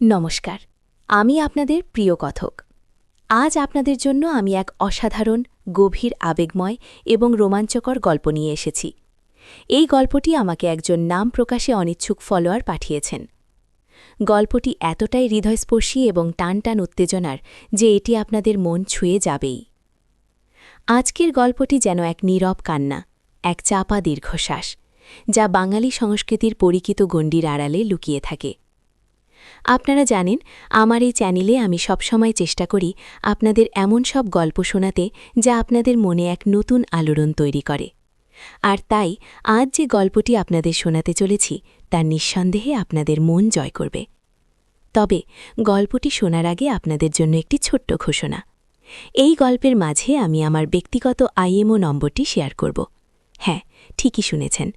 নমস্কার, আমি আপনাদের প্রিয় কথক। আজ আপনাদের জন্য আমি এক অসাধারণ, গভীর, আবেগময় এবং রোমাঞ্চকর গল্প নিয়ে এসেছি। এই গল্পটি আমাকে একজন নাম প্রকাশে অনিচ্ছুক ফলোয়ার পাঠিয়েছেন। গল্পটি এতটাই হৃদয়স্পর্শী এবং টান টান উত্তেজনার যে এটি আপনাদের মন ছুঁয়ে যাবেই। আজকের গল্পটি যেন এক নীরব কান্না, এক চাপা দীর্ঘশ্বাস, যা বাঙালি সংস্কৃতির পরিচিত গণ্ডির আড়ালে লুকিয়ে থাকে। আপনারা জানেন, আমার এই চ্যানেলে আমি সবসময় চেষ্টা করি আপনাদের এমন সব গল্প শোনাতে যা আপনাদের মনে এক নতুন আলোড়ন তৈরি করে। আর তাই, আজ যে গল্পটি আপনাদের শোনাতে চলেছি, তার নিঃসন্দেহে আপনাদের মন জয় করবে। তবে, গল্পটি শোনার আগে আপনাদের জন্য একটি ছোট্ট ঘোষণা। এই গল্পের মাঝে আমি আমার ব্যক্তিগত আইএমও নম্বরটি শেয়ার করব। হ্যাঁ ঠিকই শুনেছেন।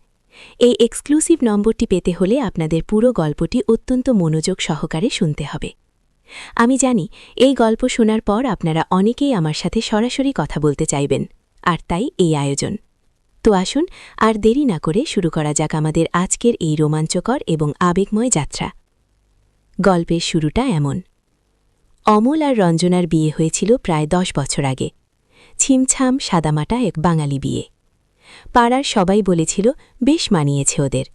এই এক্সক্লুসিভ নম্বরটি পেতে হলে আপনাদের পুরো গল্পটি অত্যন্ত মনোযোগ সহকারে শুনতে হবে। আমি জানি, এই গল্প শোনার পর আপনারা অনেকেই আমার সাথে সরাসরি কথা বলতে চাইবেন, আর তাই এই আয়োজন। তো আসুন, আর দেরি না করে শুরু করা যাক আমাদের আজকের এই রোমাঞ্চকর এবং আবেগময় যাত্রা। গল্পের শুরুটা এমন। অমল আর রঞ্জনার বিয়ে হয়েছিল প্রায় দশ বছর আগে। ছিমছাম সাদামাটা এক বাঙালি বিয়ে। পাড়ার সবাই বলেছিল, বেশ মানিয়েছে ওদের।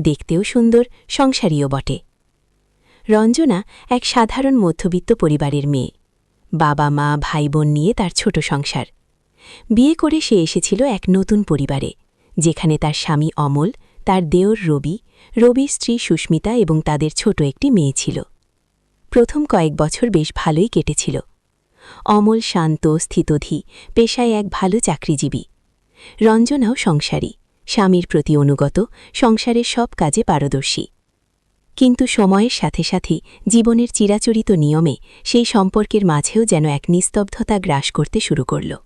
দেখতেও সুন্দর, সংসারীও বটে। রঞ্জনা এক সাধারণ মধ্যবিত্ত পরিবারের মেয়ে। বাবা, মা ভাই বোন নিয়ে তার ছোট সংসার। বিয়ে করে সে এসেছিল এক নতুন পরিবারে, যেখানে তার স্বামী অমল, তার দেওর রবি, রবির স্ত্রী সুস্মিতা এবং তাদের ছোট একটি মেয়ে ছিল। প্রথম কয়েক বছর বেশ ভালোই কেটেছিল। অমল শান্ত, স্থিতধী, পেশায় এক ভালো চাকরিজীবী। রঞ্জনাও সংসারী, স্বামীর প্রতি অনুগত, সংসারের সব কাজে পারদর্শী। কিন্তু সময়ের সাথে সাথে জীবনের চিরাচরিত নিয়মে সেই সম্পর্কের মাঝেও যেন এক নিস্তব্ধতা গ্রাস করতে শুরু করল।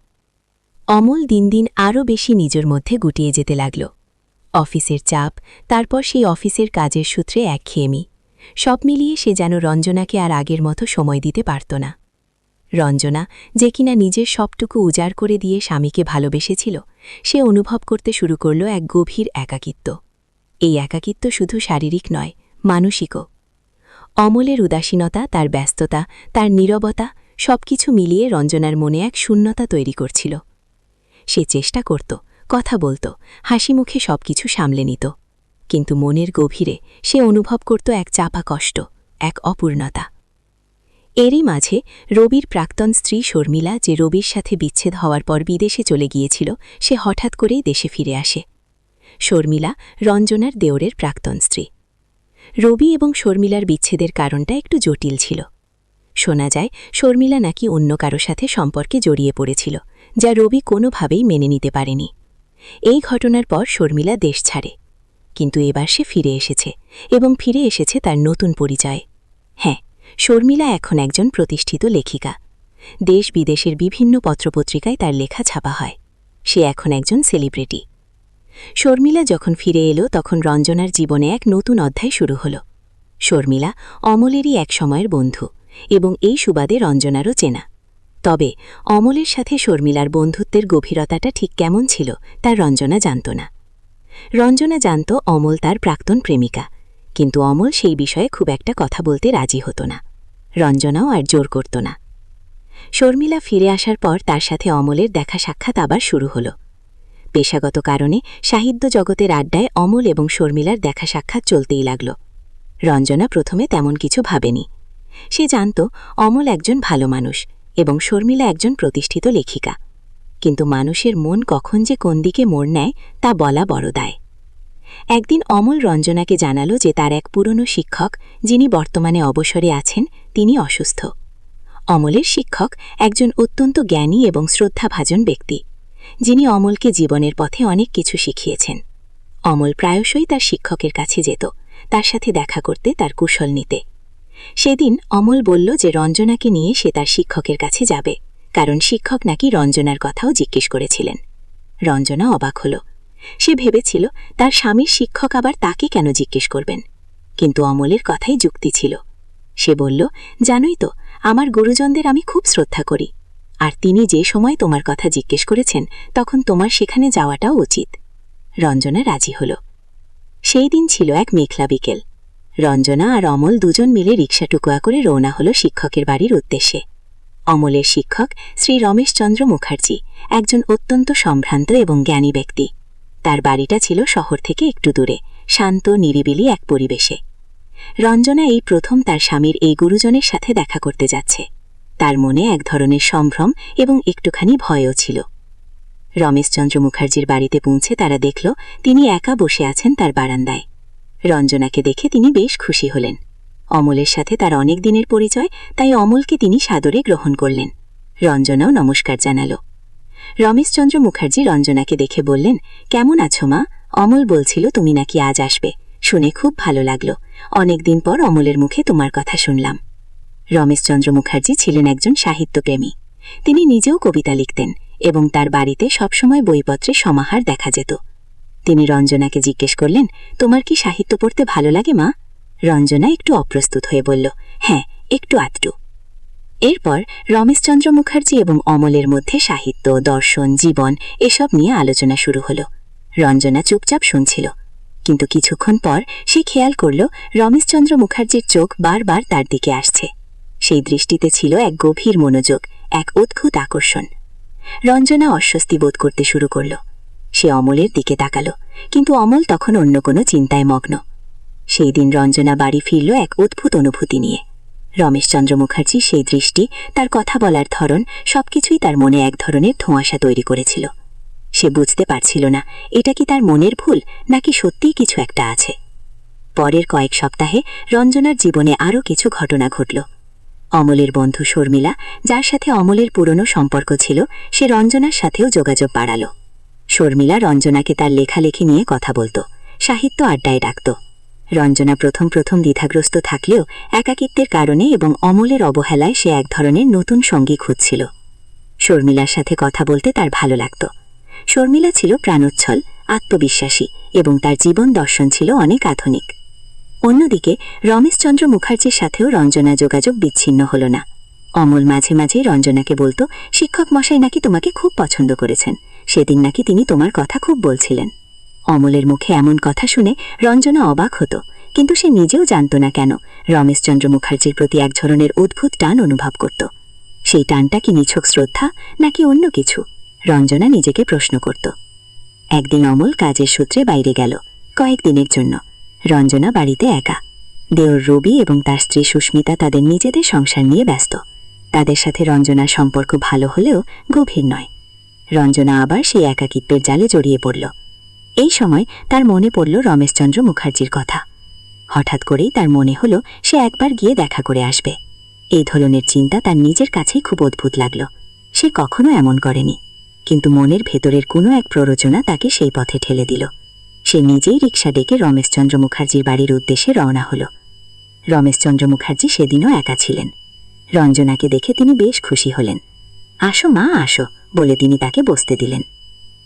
অমল দিন দিন আরও বেশি নিজের মধ্যে গুটিয়ে যেতে লাগল। অফিসের চাপ, তারপর সেই অফিসের কাজের সূত্রে একঘেয়েমি। সব মিলিয়ে সে যেন রঞ্জনাকে আর আগের মতো সময় দিতে পারত না। রঞ্জনা যে কিনা নিজের সবটুকু উজাড় করে দিয়ে স্বামীকে ভালোবেসেছিল সে অনুভব করতে শুরু করল এক গভীর একাকিত্ব। এই একাকিত্ব শুধু শারীরিক নয়, মানসিকও। অমলের উদাসীনতা, তার ব্যস্ততা, তার নীরবতা সবকিছু মিলিয়ে রঞ্জনার মনে এক শূন্যতা তৈরি করছিল। সে চেষ্টা করত, কথা বলত, হাসি মুখে সবকিছু সামলে নিত। কিন্তু মনের গভীরে সে অনুভব করত এক চাপা কষ্ট, এক অপূর্ণতা। এরই মাঝে রবির প্রাক্তন স্ত্রী শর্মিলা যে রবির সাথে বিচ্ছেদ হওয়ার পর বিদেশে চলে গিয়েছিল, সে হঠাৎ করেই দেশে ফিরে আসে। শর্মিলা রঞ্জনার দেওরের প্রাক্তন স্ত্রী। রবি এবং শর্মিলার বিচ্ছেদের কারণটা একটু জটিল ছিল। শোনা যায়, শর্মিলা নাকি অন্য কারও সাথে সম্পর্কে জড়িয়ে পড়েছিল, যা রবি কোনোভাবেই মেনে নিতে পারেনি। এই ঘটনার পর শর্মিলা দেশ ছাড়ে। কিন্তু এবার সে ফিরে এসেছে এবং ফিরে এসেছে তার নতুন পরিচয়। হ্যাঁ শর্মিলা এখন একজন প্রতিষ্ঠিত লেখিকা। দেশ বিদেশের বিভিন্ন পত্রপত্রিকায় তার লেখা ছাপা হয়। সে এখন একজন সেলিব্রিটি। শর্মিলা যখন ফিরে এলো, তখন রঞ্জনার জীবনে এক নতুন অধ্যায় শুরু হল। শর্মিলা অমলেরই এক সময়ের বন্ধু এবং এই সুবাদে রঞ্জনারও চেনা। তবে অমলের সাথে শর্মিলার বন্ধুত্বের গভীরতাটা ঠিক কেমন ছিল তার রঞ্জনা জানত না। রঞ্জনা জানত অমল তার প্রাক্তন প্রেমিকা কিন্তু অমল সেই বিষয়ে খুব একটা কথা বলতে রাজি হতো না। রঞ্জনাও আর জোর করত না। শর্মিলা ফিরে আসার পর তার সাথে অমলের দেখা সাক্ষাৎ আবার শুরু হল। পেশাগত কারণে সাহিত্য জগতের আড্ডায় অমল এবং শর্মিলার দেখা সাক্ষাৎ চলতেই লাগল। রঞ্জনা প্রথমে তেমন কিছু ভাবেনি। সে জানত অমল একজন ভালো মানুষ এবং শর্মিলা একজন প্রতিষ্ঠিত লেখিকা। কিন্তু মানুষের মন কখন যে কোন দিকে মোড় নেয় তা বলা বড় দায় একদিন অমল রঞ্জনাকে জানালো যে তার এক পুরনো শিক্ষক, যিনি বর্তমানে অবসরে আছেন, তিনি অসুস্থ। অমলের শিক্ষক একজন অত্যন্ত জ্ঞানী এবং শ্রদ্ধাভাজন ব্যক্তি, যিনি অমলকে জীবনের পথে অনেক কিছু শিখিয়েছেন। অমল প্রায়শই তার শিক্ষকের কাছে যেত, তার সাথে দেখা করতে, তার কুশল নিতে। সেদিন অমল বলল যে রঞ্জনাকে নিয়ে সে তার শিক্ষকের কাছে যাবে, কারণ শিক্ষক নাকি রঞ্জনার কথাও জিজ্ঞেস করেছিলেন। রঞ্জনা অবাক হল। সে ভেবেছিল তার স্বামীর শিক্ষক আবার তাকে কেন জিজ্ঞেস করবেন। কিন্তু অমলের কথাই যুক্তি ছিল। সে বলল, জানোই তো, আমার গুরুজনদের আমি খুব শ্রদ্ধা করি। আর তিনি যে সময় তোমার কথা জিজ্ঞেস করেছেন, তখন তোমার সেখানে যাওয়াটাও উচিত রঞ্জনা রাজি হল। সেই দিন ছিল এক মেঘলা বিকেল। রঞ্জনা আর অমল দুজন মিলে রিক্সা টুকুয়া করে রওনা হল শিক্ষকের বাড়ির উদ্দেশ্যে। অমলের শিক্ষক শ্রী রমেশচন্দ্র মুখার্জি, একজন অত্যন্ত সম্ভ্রান্ত এবং জ্ঞানী ব্যক্তি। তার বাড়িটা ছিল শহর থেকে একটু দূরে, শান্ত, নিরিবিলি এক পরিবেশে। রঞ্জনা এই প্রথম তার স্বামীর এই গুরুজনের সাথে দেখা করতে যাচ্ছে। তার মনে এক ধরনের সম্ভ্রম এবং একটুখানি ভয়ও ছিল। রমেশচন্দ্র মুখার্জির বাড়িতে পৌঁছে তারা দেখল, তিনি একা বসে আছেন তার বারান্দায়। রঞ্জনাকে দেখে তিনি বেশ খুশি হলেন। অমলের সাথে তার অনেক দিনের পরিচয়, তাই অমলকে তিনি সাদরে গ্রহণ করলেন। রঞ্জনাও নমস্কার জানাল। রমেশচন্দ্র মুখার্জি রঞ্জনাকে দেখে বললেন, কেমন আছো মা? অমল বলছিল তুমি নাকি আজ আসবে। শুনে খুব ভালো লাগল। অনেকদিন পর অমলের মুখে তোমার কথা শুনলাম। রমেশচন্দ্র মুখার্জি ছিলেন একজন সাহিত্যপ্রেমী। তিনি নিজেও কবিতা লিখতেন এবং তার বাড়িতে সবসময় বইপত্রে সমাহার দেখা যেত। তিনি রঞ্জনাকে জিজ্ঞেস করলেন, তোমার কি সাহিত্য পড়তে ভালো লাগে মা? রঞ্জনা একটু অপ্রস্তুত হয়ে বলল হ্যাঁ একটু আধটু। এরপর রমেশচন্দ্র মুখার্জি এবং অমলের মধ্যে সাহিত্য, দর্শন, জীবন এসব নিয়ে আলোচনা শুরু হল। রঞ্জনা চুপচাপ শুনছিল। কিন্তু কিছুক্ষণ পর সে খেয়াল করল রমেশচন্দ্র মুখার্জির চোখ বারবার তার দিকে আসছে। সেই দৃষ্টিতে ছিল এক গভীর মনোযোগ, এক অদ্ভুত আকর্ষণ। রঞ্জনা অস্বস্তি বোধ করতে শুরু করল। সে অমলের দিকে তাকালো, কিন্তু অমল তখন অন্য কোনো চিন্তায় মগ্ন। সেই দিন রঞ্জনা বাড়ি ফিরল এক অদ্ভুত অনুভূতি নিয়ে। রমেশচন্দ্র মুখার্জি সেই দৃষ্টি, তার কথা বলার ধরন, সবকিছুই তার মনে এক ধরনের ধোঁয়াশা তৈরি করেছিল। সে বুঝতে পারছিল না, এটা কি তার মনের ভুল, নাকি সত্যিই কিছু একটা আছে। পরের কয়েক সপ্তাহে রঞ্জনার জীবনে আরও কিছু ঘটনা ঘটল। অমলের বন্ধু শর্মিলা, যার সাথে অমলের পুরনো সম্পর্ক ছিল, সে রঞ্জনার সাথেও যোগাযোগ বাড়াল। শর্মিলা রঞ্জনাকে তার লেখালেখি নিয়ে কথা বলত, সাহিত্য আড্ডায় ডাকত। রঞ্জনা প্রথম প্রথম দ্বিধাগ্রস্ত থাকলেও একাকিত্বের কারণে এবং অমলের অবহেলায় সে এক ধরনের নতুন সঙ্গী খুঁজছিল। শর্মিলার সাথে কথা বলতে তার ভালো লাগত। শর্মিলা ছিল প্রাণোচ্ছল, আত্মবিশ্বাসী এবং তার জীবন দর্শন ছিল অনেক আধুনিক। অন্যদিকে রমেশচন্দ্র মুখার্জির সাথেও রঞ্জনা যোগাযোগ বিচ্ছিন্ন হল না। অমল মাঝে মাঝে রঞ্জনাকে বলতো, শিক্ষক মশাই নাকি তোমাকে খুব পছন্দ করেছেন। সেদিন নাকি তিনি তোমার কথা খুব বলছিলেন। অমলের মুখে এমন কথা শুনে রঞ্জনা অবাক হতো, কিন্তু সে নিজেও জানত না কেন রমেশচন্দ্র মুখার্জির প্রতি এক ধরনের অদ্ভুত টান অনুভব করত। সেই টানটা কি নিছক শ্রদ্ধা, নাকি অন্য কিছু? রঞ্জনা নিজেকে প্রশ্ন করত। একদিন অমল কাজের সূত্রে বাইরে গেল কয়েকদিনের জন্য। রঞ্জনা বাড়িতে একা। দেওর রবি এবং তার স্ত্রী সুস্মিতা তাদের নিজেদের সংসার নিয়ে ব্যস্ত। তাদের সাথে রঞ্জনার সম্পর্ক ভালো হলেও গভীর নয়। রঞ্জনা আবার সেই একাকিত্বের জালে জড়িয়ে পড়ল। এই সময় তার মনে পড়ল রমেশচন্দ্র মুখার্জির কথা। হঠাৎ করেই তার মনে হলো সে একবার গিয়ে দেখা করে আসবে। এই ধরনের চিন্তা তার নিজের কাছেই খুব অদ্ভুত লাগল। সে কখনো এমন করেনি, কিন্তু মনের ভেতরের কোনো এক প্ররোচনা তাকে সেই পথে ঠেলে দিল। সে নিজেই রিক্সা ডেকে রমেশচন্দ্র মুখার্জির বাড়ির উদ্দেশ্যে রওনা হল। রমেশচন্দ্র মুখার্জি সেদিনও একা ছিলেন। রঞ্জনাকে দেখে তিনি বেশ খুশি হলেন। আসো মা, আসো, বলে তিনি তাকে বসতে দিলেন।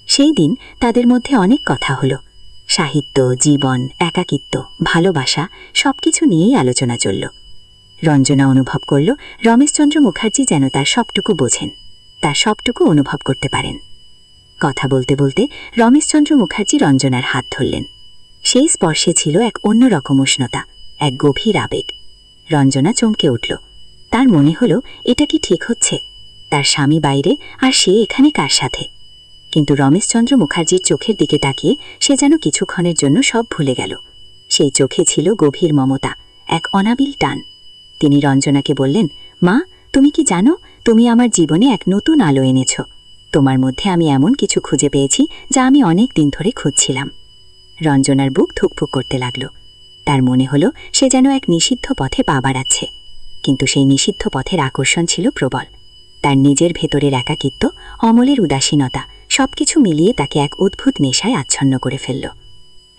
সেই দিন তাদের মধ্যে অনেক কথা হল। সাহিত্য, জীবন, একাকিত্ব, ভালোবাসা, সবকিছু নিয়েই আলোচনা চলল। রঞ্জনা অনুভব করল রমেশচন্দ্র মুখার্জি যেন তার সবটুকু বোঝেন, তার সবটুকু অনুভব করতে পারেন। কথা বলতে বলতে রমেশচন্দ্র মুখার্জি রঞ্জনার হাত ধরলেন। সেই স্পর্শে ছিল এক অন্যরকম উষ্ণতা, এক গভীর আবেগ। রঞ্জনা চমকে উঠল। তার মনে হল, এটা কি ঠিক হচ্ছে? তার স্বামী বাইরে, আর সে এখানে কার সাথে? কিন্তু রমেশচন্দ্র মুখার্জির চোখের দিকে তাকিয়ে সে যেন কিছুক্ষণের জন্য সব ভুলে গেল। সেই চোখে ছিল গভীর মমতা, এক অনাবিল টান। তিনি রঞ্জনাকে বললেন, মা, তুমি কি জানো, তুমি আমার জীবনে এক নতুন আলো এনেছ। তোমার মধ্যে আমি এমন কিছু খুঁজে পেয়েছি যা আমি অনেক দিন ধরে খুঁজছিলাম। রঞ্জনার বুক থুকফুক করতে লাগল। তার মনে হলো সে যেন এক নিষিদ্ধ পথে পা বাড়াচ্ছে। কিন্তু সেই নিষিদ্ধ পথের আকর্ষণ ছিল প্রবল। তার নিজের ভেতরের একাকিত্ব, অমলের উদাসীনতা সবকিছু মিলিয়ে তাকে এক অদ্ভুত নেশায় আচ্ছন্ন করে ফেলল।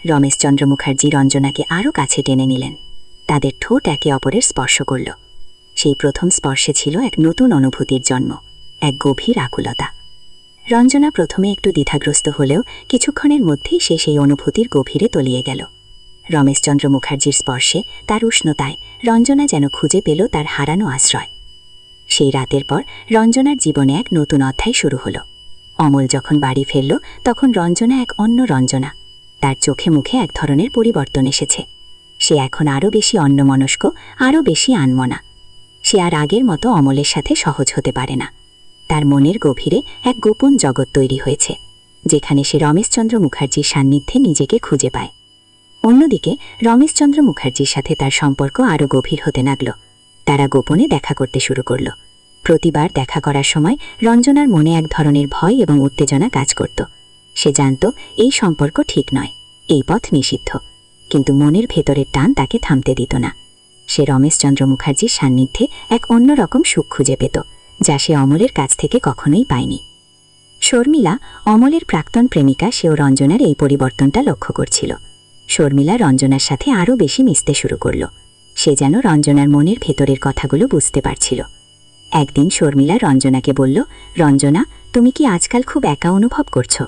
রমেশচন্দ্র মুখার্জি রঞ্জনাকে আরও কাছে টেনে নিলেন। তাদের ঠোঁট একে অপরের স্পর্শ করল। সেই প্রথম স্পর্শে ছিল এক নতুন অনুভূতির জন্ম, এক গভীর আকুলতা। রঞ্জনা প্রথমে একটু দ্বিধাগ্রস্ত হলেও কিছুক্ষণের মধ্যেই সে সেই অনুভূতির গভীরে তলিয়ে গেল। রমেশচন্দ্র মুখার্জির স্পর্শে তার উষ্ণতায় রঞ্জনা যেন খুঁজে পেল তার হারানো আশ্রয়। সেই রাতের পর রঞ্জনার জীবনে এক নতুন অধ্যায় শুরু হলো। অমল যখন বাড়ি ফিরল, তখন রঞ্জনা এক অন্য রঞ্জনা। তার চোখে মুখে এক ধরনের পরিবর্তন এসেছে। সে এখন আরও বেশি অন্যমনস্ক, আরও বেশি আনমনা। সে আর আগের মতো অমলের সাথে সহজ হতে পারে না। তার মনের গভীরে এক গোপন জগৎ তৈরি হয়েছে, যেখানে সে রমেশচন্দ্র মুখার্জির সান্নিধ্যে নিজেকে খুঁজে পায়। অন্যদিকে, রমেশচন্দ্র মুখার্জির সাথে তার সম্পর্ক আরও গভীর হতে লাগল। তারা গোপনে দেখা করতে শুরু করল। প্রতিবার দেখা করার সময় রঞ্জনার মনে এক ধরনের ভয় এবং উত্তেজনা কাজ করত। সে জানত এই সম্পর্ক ঠিক নয়, এই পথ নিষিদ্ধ। কিন্তু মনের ভেতরের টান তাকে থামতে দিত না। সে রমেশচন্দ্র মুখার্জির সান্নিধ্যে এক অন্যরকম সুখ খুঁজে পেত, যা সে অমলের কাছ থেকে কখনোই পায়নি। শর্মিলা, অমলের প্রাক্তন প্রেমিকা, সেও রঞ্জনার এই পরিবর্তনটা লক্ষ্য করছিল। শর্মিলা রঞ্জনার সাথে আরও বেশি মিশতে শুরু করল। সে যেন রঞ্জনার মনের ভেতরের কথাগুলো বুঝতে পারছিল। একদিন শর্মিলা রঞ্জনাকে বলল, রঞ্জনা, তুমি কি আজকাল খুব একা অনুভব করছ?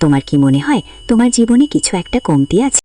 তোমার কি মনে হয় তোমার জীবনে কিছু একটা কমতি আছে?